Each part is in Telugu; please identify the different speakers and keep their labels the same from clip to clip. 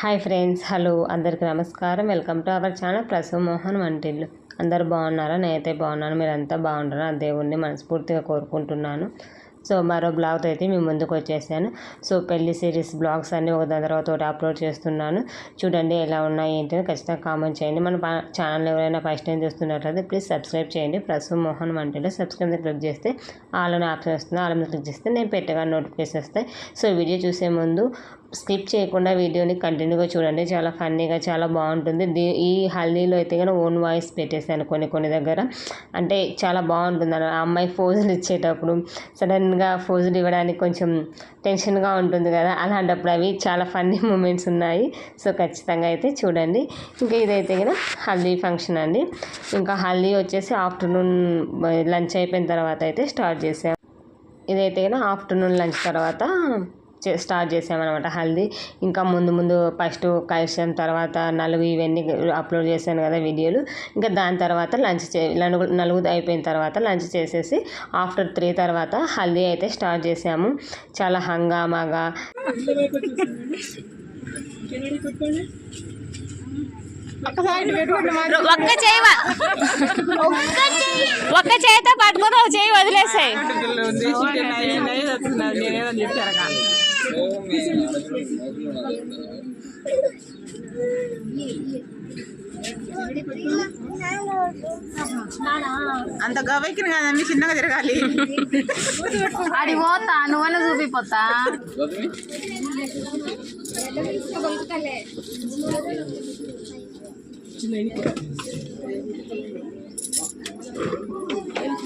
Speaker 1: హాయ్ ఫ్రెండ్స్ హలో అందరికీ నమస్కారం. వెల్కమ్ టు అవర్ ఛానల్ ప్రసవ మోహన్ వంటిల్లు. అందరు బాగున్నారా? నేనైతే బాగున్నాను. మీరంతా బాగుంటారా ఆ దేవుణ్ణి మనస్ఫూర్తిగా కోరుకుంటున్నాను. సో మరో బ్లాగ్తో అయితే మీ ముందుకు వచ్చేసాను. సో పెళ్ళి సిరీస్ బ్లాగ్స్ అన్నీ ఒక దాని తర్వాత ఒకటి అప్లోడ్ చేస్తున్నాను. చూడండి ఎలా ఉన్నాయి ఏంటి అని ఖచ్చితంగా కామెంట్ చేయండి. మన పా- ఛానల్ ఎవరైనా ఫస్ట్ టైం చూస్తున్నట్లయితే ప్లీజ్ సబ్స్క్రైబ్ చేయండి. ప్రసూ మోహన్ వంటిలో సబ్స్క్రైబ్ క్లిక్ చేస్తే ఆలోనే ఆప్షన్ వస్తుంది. ఆల్ మీద క్లిక్ చేస్తే నేను పెట్టగా నోటిఫికేషన్ వస్తాయి. సో వీడియో చూసే ముందు స్కిప్ చేయకుండా వీడియోని కంటిన్యూగా చూడండి. చాలా ఫన్నీగా చాలా బాగుంటుంది. దీ ఈ హల్దీలో అయితే కనుక ఓన్ వాయిస్ పెట్టేశాను కొన్ని కొన్ని దగ్గర. అంటే చాలా బాగుంటుంది. అన్న- అమ్మాయి ఫోజులు ఇచ్చేటప్పుడు సడన్ సడన్గా ఫోజులు ఇవ్వడానికి కొంచెం టెన్షన్గా ఉంటుంది కదా. అలాంటప్పుడు అవి చాలా ఫన్నీ మూమెంట్స్ ఉన్నాయి. సో ఖచ్చితంగా అయితే చూడండి. ఇంకా ఇదైతే కదా హల్దీ ఫంక్షన్ అండి. ఇంకా హల్దీ వచ్చేసి ఆఫ్టర్నూన్ లంచ్ అయిపోయిన తర్వాత అయితే స్టార్ట్ చేసాం ఇదైతే కదా ఆఫ్టర్నూన్ లంచ్ తర్వాత స్టార్ట్ చేసామన్నమాట హల్దీ. ఇంకా ముందు ముందు ఫస్ట్ కలిసాం తర్వాత నలుగు ఇవన్నీ అప్లోడ్ చేశాను కదా వీడియోలు. ఇంకా దాని తర్వాత లంచ్ చే నలుగు నలుగు అయిపోయిన తర్వాత లంచ్ చేసేసి ఆఫ్టర్ త్రీ తర్వాత హల్దీ అయితే స్టార్ట్ చేసాము. చాలా హంగామాగా.
Speaker 2: ఒక్క చేయి ఒక్క చేయితో పట్టుకొని ఒక చేయి వదిలేసాయి.
Speaker 3: అంత గవ్వెక్కిన కదండి చిన్నగా తిరగాలి
Speaker 2: అది పోతా నువ్వన్నా చూపిపోతా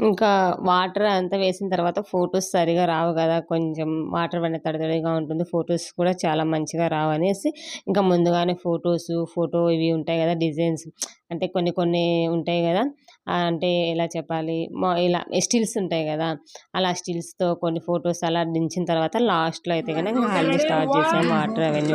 Speaker 1: ఇంకా వాటర్ అంతా వేసిన తర్వాత ఫొటోస్ సరిగా రావు కదా. కొంచెం వాటర్ పడిన తడితడిగా ఉంటుంది. ఫొటోస్ కూడా చాలా మంచిగా రావు అనేసి ఇంకా ముందుగానే ఫొటోస్ ఫోటో ఇవి ఉంటాయి కదా డిజైన్స్. అంటే కొన్ని కొన్ని ఉంటాయి కదా. అంటే ఎలా చెప్పాలి? మా ఇలా స్టిల్స్ ఉంటాయి కదా. అలా స్టిల్స్తో కొన్ని ఫొటోస్ అలా దించిన తర్వాత లాస్ట్లో అయితే కనుక హల్దీ స్టార్ట్ చేసాం వాటర్ అవన్నీ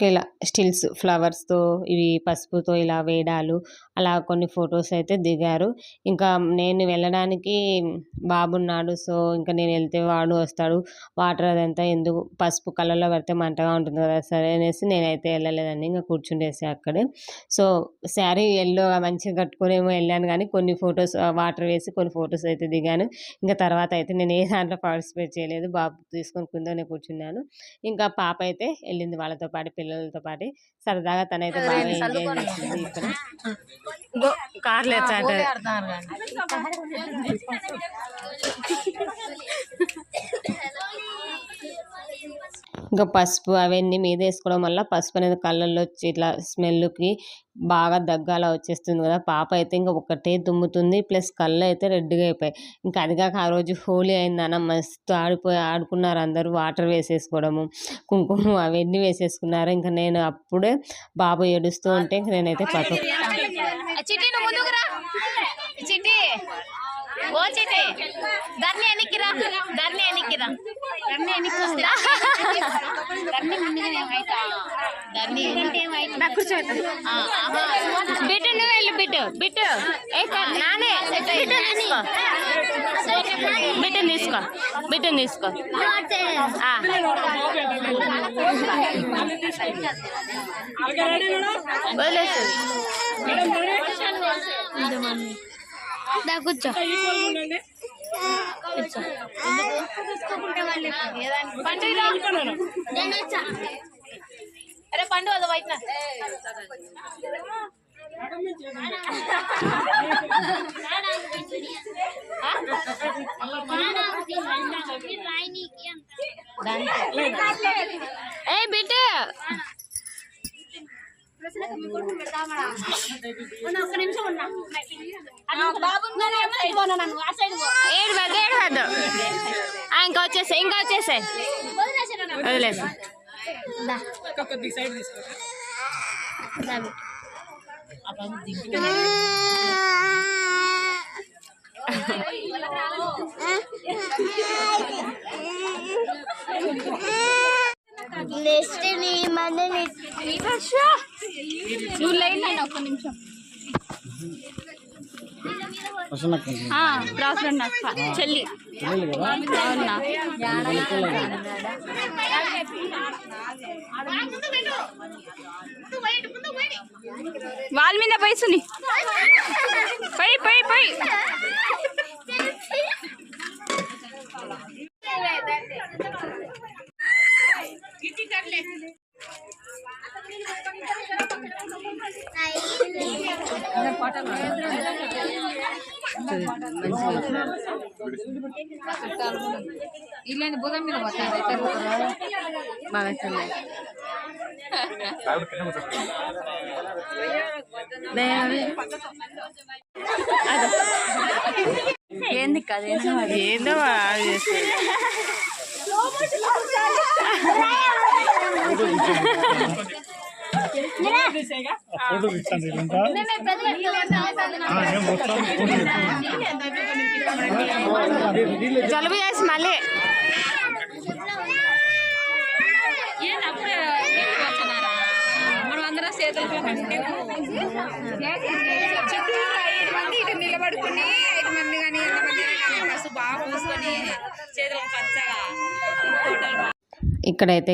Speaker 1: ఇలా స్టిల్స్ ఫ్లవర్స్తో ఇవి పసుపుతో ఇలా వేయడాలు అలా కొన్ని ఫొటోస్ అయితే దిగారు. ఇంకా నేను వెళ్ళడానికి బాబున్నాడు. సో ఇంకా నేను వెళ్తే వాడు వస్తాడు. వాటర్ అదంతా ఎందుకు పసుపు కలర్లో పడితే మంటగా ఉంటుంది కదా సరే అనేసి నేనైతే వెళ్ళలేదండి. ఇంకా కూర్చుండేసి అక్కడే. సో శారీ ఎల్లో మంచిగా కట్టుకునేమో వెళ్ళాను కానీ కొన్ని ఫొటోస్ వాటర్ వేసి కొన్ని ఫొటోస్ అయితే దిగాను. ఇంకా తర్వాత అయితే నేను ఏ దాంట్లో పార్టిసిపేట్ చేయలేదు. బాబు తీసుకొని కుందోనే కూర్చున్నాను. ఇంకా పాప అయితే వెళ్ళింది వాళ్ళతో పాటు పిల్లలతో పాటు. సరదాగా తనైతే బాగా ఎంజాయ్ చేసింది ఇక్కడ. కార్లు ఇంకా పసుపు అవన్నీ మీద వేసుకోవడం వల్ల పసుపు అనేది కళ్ళల్లో వచ్చి ఇట్లా స్మెల్కి బాగా దగ్గాల వచ్చేస్తుంది కదా. పాప అయితే ఇంకా ఒకటే తుమ్ముతుంది ప్లస్ కళ్ళు అయితే రెడ్గా అయిపోయాయి. ఇంకా అది కాక ఆ రోజు హోలీ అయిందన్న మస్తు ఆడిపోయి ఆడుకున్నారు అందరూ. వాటర్ వేసేసుకోవడము కుంకుమ అవన్నీ వేసేసుకున్నారు. ఇంకా నేను అప్పుడే బాబు ఏడుస్తూ ఉంటే ఇంక నేనైతే పక్క
Speaker 2: చిట్టి నువ్వు ముందుకు రా. చిట్టి. ఓ చిట్టి. ధర్ని ఎన్నికిరా ధర్ని ఎన్నికిరా ధర్ని ఎన్నికి వస్తా ధర్ని ముందుగానే. బిట్టు నువ్వు వెళ్ళు బిట్టు. బిట్టు. ఏ కా- నానే. బిట్టు తీసుకో. బిట్టు తీసుకో. బిట్టు తీసుకో. ఆ. వదిలేసు కూర్చో. అరే పండు అది వైట్ ఏ బిట్టు ఏడు వద్దు ఏడు వద్దు ఆ, ఇంకా వచ్చేసాయి ఇంకా వచ్చేసాయి. వదిలేసి.
Speaker 4: నెక్స్ట్ నీ మంది
Speaker 2: నువ్వు లైన్ అయినా ఒక్క నిమిషం. చెల్లి. అవునా? వాళ్ళ మీద పైసుని పై పై పై
Speaker 5: ఇల్లని బుధం మీద పోతాయి
Speaker 2: బాగా చెల్లి ఏంది కదా ఏందో అది చేస్తుంది. జలుబు చేసి మళ్ళీ
Speaker 5: ఇటు నిలబడుకుని ఐదు మంది కానీ ఎంతమంది కానీ పసుపు బాగా పూసుకొని చేతులకు పచ్చగా
Speaker 1: ఇక్కడైతే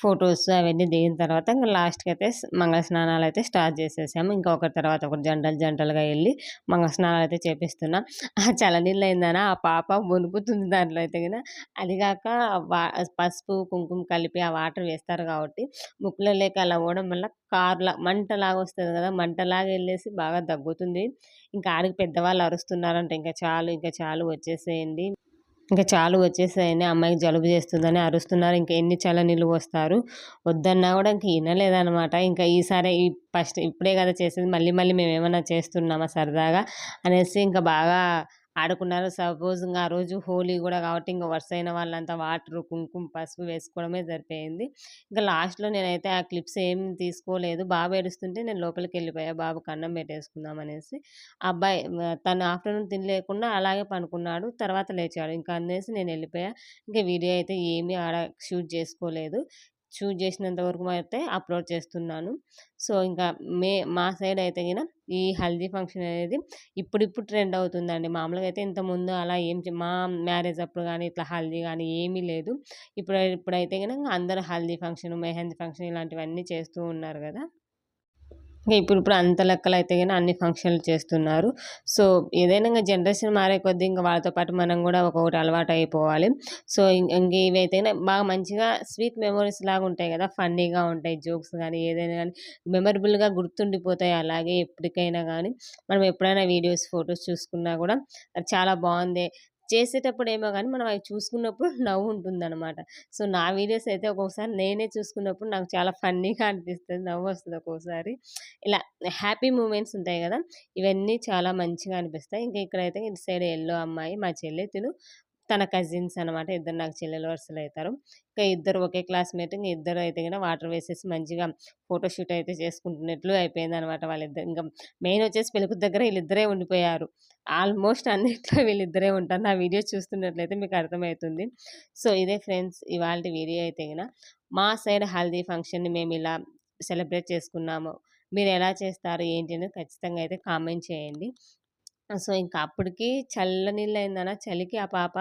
Speaker 1: ఫొటోస్ అవన్నీ దిగిన తర్వాత ఇంకా లాస్ట్కి అయితే మంగళ స్నానాలు అయితే స్టార్ట్ చేసేసాము. ఇంకా ఒకరి తర్వాత ఒకరు జంటలు జంటలుగా వెళ్ళి మంగళ స్నానాలు అయితే చేపిస్తున్నాం. ఆ చలనీళ్ళు అయిందనా? ఆ పాప మునుగుతుంది దాంట్లో అయితే కదా అది కాక వా పసుపు కుంకుమ కలిపి ఆ వాటర్ వేస్తారు కాబట్టి ముక్కులో లేక అలా పోవడం వల్ల కార్లా మంటలాగా వస్తుంది కదా! మంటలాగా వెళ్ళేసి బాగా దగ్గుతుంది. ఇంకా ఆడికి పెద్దవాళ్ళు అరుస్తున్నారంట. ఇంకా చాలు ఇంకా చాలు వచ్చేసేయండి. ఇంకా చాలు వచ్చేసాయని అమ్మాయికి జలుబు చేస్తుందని అరుస్తున్నారు ఇంకా ఎన్ని చల్ల నీళ్ళు వస్తారు వద్దన్నా కూడా ఇంక వినలేదనమాట ఇంకా ఈసారి ఈ ఫస్ట్ ఇప్పుడే కదా చేసేది మళ్ళీ మళ్ళీ మేము ఏమైనా చేస్తున్నామా సరదాగా అనేసి ఇంకా బాగా ఆడుకున్నారు. సపోజ్ ఇంకా ఆ రోజు హోలీ కూడా కాబట్టి ఇంకా వరుస అయిన వాళ్ళంతా వాటర్ కుంకుమ పసుపు వేసుకోవడమే సరిపోయింది. ఇంకా లాస్ట్లో నేనైతే ఆ క్లిప్స్ ఏం తీసుకోలేదు. బాబు ఏడుస్తుంటే నేను లోపలికి వెళ్ళిపోయా. బాబుకి అన్నం పెట్టేసుకుందాం అనేసి. అబ్బాయి తను ఆఫ్టర్నూన్ తినలేకుండా అలాగే పనుకున్నాడు. తర్వాత లేచాడు. ఇంకా అనేసి నేను వెళ్ళిపోయా. ఇంకా వీడియో అయితే ఏమీ ఆడ షూట్ చేసుకోలేదు. షూట్ చేసినంత వరకు అయితే అప్లోడ్ చేస్తున్నాను. సో ఇంకా మే మా సైడ్ అయితే గిన ఈ హల్దీ ఫంక్షన్ అనేది ఇప్పుడిప్పుడు ట్రెండ్ అవుతుందండి. మామూలుగా అయితే ఇంతకుముందు అలా ఏం చే- మా మ్యారేజ్ అప్పుడు కానీ ఇట్లా హల్దీ కానీ ఏమీ లేదు. ఇప్పుడు ఇప్పుడైతే కనుక అందరూ హల్దీ ఫంక్షన్ మెహందీ ఫంక్షన్ ఇలాంటివన్నీ చేస్తూ ఉన్నారు కదా. ఇంకా ఇప్పుడు ఇప్పుడు అంత లెక్కలు అయితే కానీ అన్ని ఫంక్షన్లు చేస్తున్నారు. సో ఏదైనా ఇంకా జనరేషన్ మారే కొద్దీ ఇంకా వాళ్ళతో పాటు మనం కూడా ఒక్కొక్కటి అలవాటు అయిపోవాలి. సో ఇంకా ఇంక ఇవైతే బాగా మంచిగా స్వీట్ మెమరీస్ లాగా ఉంటాయి కదా ఫన్నీగా ఉంటాయి జోక్స్ కానీ ఏదైనా కానీ మెమరబుల్గా గుర్తుండిపోతాయి అలాగే ఎప్పటికైనా కానీ. మనం ఎప్పుడైనా వీడియోస్ ఫొటోస్ చూసుకున్నా కూడా అది చాలా బాగుంది. చేసేటప్పుడు ఏమో కానీ మనం అవి చూసుకున్నప్పుడు నవ్వు ఉంటుందన్నమాట. సో నా వీడియోస్ అయితే ఒక్కొక్కసారి నేనే చూసుకున్నప్పుడు నాకు చాలా ఫన్నీగా అనిపిస్తుంది. నవ్వు వస్తుంది ఒక్కొక్కసారి ఇలా హ్యాపీ మూమెంట్స్ ఉంటాయి కదా! ఇవన్నీ చాలా మంచిగా అనిపిస్తాయి. ఇంకా ఇక్కడైతే ఇటు సైడ్ ఎల్లో అమ్మాయి మా చెల్లి తిను. తన కజిన్స్ అనమాట. ఇద్దరు నాకు చెల్లెలు వరుసలు అవుతారు ఇంకా ఇద్దరు ఒకే క్లాస్మేట్. ఇంకా ఇద్దరు అయితే కూడా వాటర్ వేసేసి మంచిగా ఫోటోషూట్ అయితే చేసుకుంటున్నట్లు అయిపోయింది అనమాట వాళ్ళిద్దరు. ఇంకా మెయిన్ వచ్చేసి పెళ్ళికి దగ్గర వీళ్ళిద్దరే ఉండిపోయారు. ఆల్మోస్ట్ అన్నిట్లో వీళ్ళిద్దరే ఉంటారు. నా వీడియో చూస్తున్నట్లయితే మీకు అర్థమవుతుంది. సో ఇదే ఫ్రెండ్స్ ఇవాళ వీడియో అయితే కనుక మా సైడ్ హల్దీ ఫంక్షన్ని మేము ఇలా సెలబ్రేట్ చేసుకున్నాము. మీరు ఎలా చేస్తారు? ఏంటి అనేది ఖచ్చితంగా అయితే కామెంట్ చేయండి. సో ఇంకా అప్పటికి చల్ల నీళ్ళు అయిందన చలికి ఆ పాప.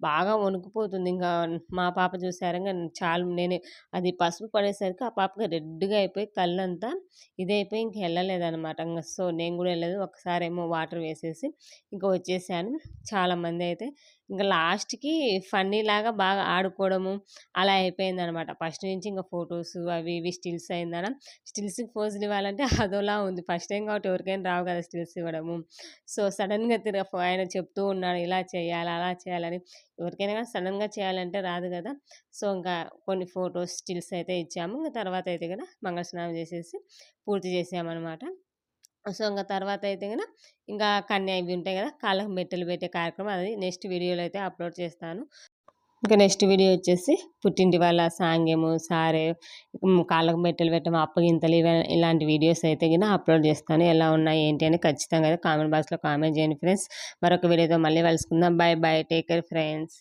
Speaker 1: బాగా వణుకుపోతుంది. ఇంకా మా పాప చూసారా చాలు నేను అది పసుపు పడేసరికి ఆ పాపకి రెడ్గా అయిపోయి కళ్ళంతా ఇదైపోయి ఇంక వెళ్ళలేదన్నమాట. ఇంకా సో నేను కూడా వెళ్ళలేదు. ఒకసారి ఏమో వాటర్ వేసేసి ఇంకా వచ్చేసాను. చాలామంది అయితే ఇంకా లాస్ట్కి ఫన్నీ లాగా బాగా ఆడుకోవడము అలా అయిపోయింది అనమాట ఫస్ట్ నుంచి ఇంకా ఫొటోస్ అవి ఇవి స్టిల్స్ అయిందన. స్టిల్స్కి ఫోజులు ఇవ్వాలంటే అదోలా ఉంది. ఫస్ట్ టైం కాబట్టి ఎవరికైనా రావు కదా స్టిల్స్ ఇవ్వడము. సో సడన్గా తిరగ ఆయన చెప్తూ ఉన్నాడు ఇలా చేయాలి అలా చేయాలని. ఎవరికైనా కానీ సడన్గా చేయాలంటే రాదు కదా! సో ఇంకా కొన్ని ఫొటోస్ స్టిల్స్ అయితే ఇచ్చాము. ఇంకా తర్వాత అయితే కదా మంగళ స్నానం చేసేసి పూర్తి చేసామన్నమాట సో ఇంకా తర్వాత అయితే కదా ఇంకా కన్యా ఇవి ఉంటాయి కదా కాళ్ళకు మెట్టెలు పెట్టే కార్యక్రమం అది. నెక్స్ట్ వీడియోలో అయితే అప్లోడ్ చేస్తాను. ఇంకా నెక్స్ట్ వీడియో వచ్చేసి పుట్టింటి వాళ్ళ సాంగ్యము సారే కాళ్ళకు మెట్టెలు పెట్టడం అప్పగింతలు ఇలాంటి వీడియోస్ అయితే కింద అప్లోడ్ చేస్తాను. ఎలా ఉన్నాయి ఏంటి అని ఖచ్చితంగా అయితే కామెంట్ బాక్స్లో కామెంట్ చేయండి ఫ్రెండ్స్. మరొక వీడియోతో మళ్ళీ కలుసుకుందాం. Bye bye take care friends.